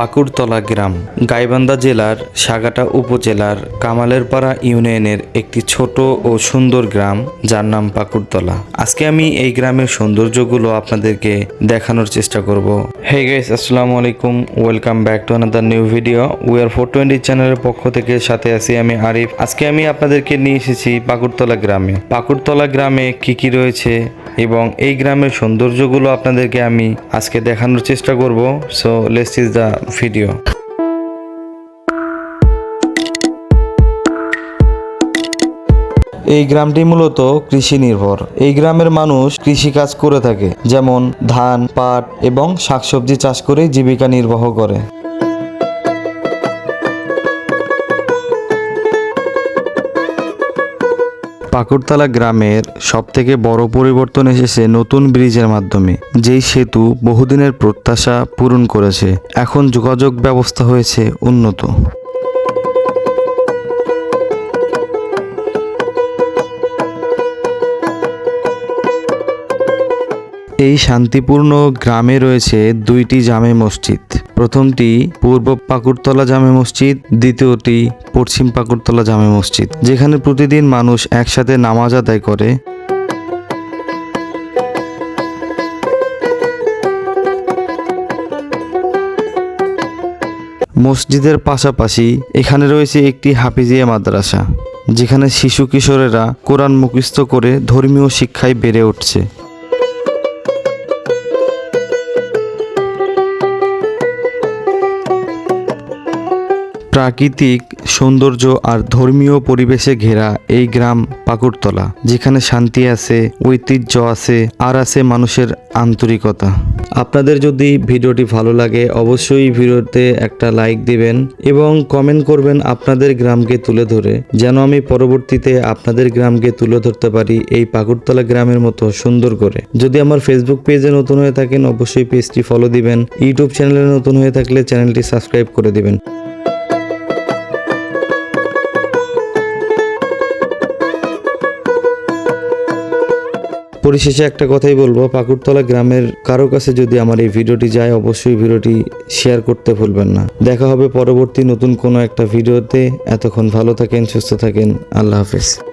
পাকুড়তলা গ্রাম, গাইবান্ধা জেলার সাগাটা উপজেলার কামালেরপাড়া ইউনিয়নের একটি ছোট ও সুন্দর গ্রাম, যার নাম পাকুড়তলা। আজকে আমি এই গ্রামের সৌন্দর্যগুলো আপনাদেরকে দেখানোর চেষ্টা করব। হে গাইস, আসসালামু আলাইকুম। Welcome back to another new video we are four twenty চ্যানেলের পক্ষ থেকে সাথে আছি আমি আরিফ। আজকে আমি আপনাদেরকে নিয়ে এসেছি পাকুড়তলা গ্রামে। পাকুড়তলা গ্রামে কি কি রয়েছে? এবং এই গ্রামের সৌন্দর্যগুলো আপনাদেরকে আমি আজকে দেখানোর চেষ্টা করব। So less is the video এই গ্রামটি মূলত কৃষি নির্ভর। এই গ্রামের মানুষ কৃষি কাজ করে থাকে, যেমন ধান, পাট এবং শাকসবজি চাষ করে জীবিকা নির্বাহ করে। পাকুড়তলা গ্রামের সবথেকে বড় পরিবর্তন এসেছে নতুন ব্রিজের মাধ্যমে, যেই সেতু বহুদিনের প্রত্যাশা পূরণ করেছে। এখন যোগাযোগ ব্যবস্থা হয়েছে উন্নত। এই শান্তিপূর্ণ গ্রামে রয়েছে দুইটি জামে মসজিদ। প্রথমটি পূর্ব পাকুড়তলা জামে মসজিদ, দ্বিতীয়টি পশ্চিম পাকুরতলা জামে মসজিদ, যেখানে প্রতিদিন মানুষ একসাথে নামাজ আদায় করে। মসজিদের পাশাপাশি এখানে রয়েছে একটি হাফিজিয়া মাদ্রাসা, যেখানে শিশু কিশোরেরা কোরআন মুখস্থ করে ধর্মীয় শিক্ষায় বেড়ে উঠছে। প্রাকৃতিক সৌন্দর্য আর ধর্মীয় পরিবেশে ঘেরা এই গ্রাম পাকুড়তলা, যেখানে শান্তি আছে, ঐতিহ্য আছে আর আছে মানুষের আন্তরিকতা। আপনাদের যদি ভিডিওটি ভালো লাগে, অবশ্যই ভিডিওতে একটা লাইক দিবেন এবং কমেন্ট করবেন আপনাদের গ্রামকে তুলে ধরে, যেন আমি পরবর্তীতে আপনাদের গ্রামকে তুলে ধরতে পারি এই পাকুড়তলা গ্রামের মতো সুন্দর করে। যদি আমার ফেসবুক পেজে নতুন হয়ে থাকেন, অবশ্যই পেজটি ফলো দিবেন ইউটিউব চ্যানেলে নতুন হয়ে থাকলে চ্যানেলটি সাবস্ক্রাইব করে দিবেন। পরিশেষে একটা কথাই বলব, পাকুড়তলা গ্রামের কারও কাছে যদি আমার এই ভিডিওটি যায়, অবশ্যই ভিডিওটি শেয়ার করতে ভুলবেন না। দেখা হবে পরবর্তী নতুন কোনো একটা ভিডিওতে। এতক্ষণ ভালো থাকেন, সুস্থ থাকেন। আল্লাহ হাফেজ।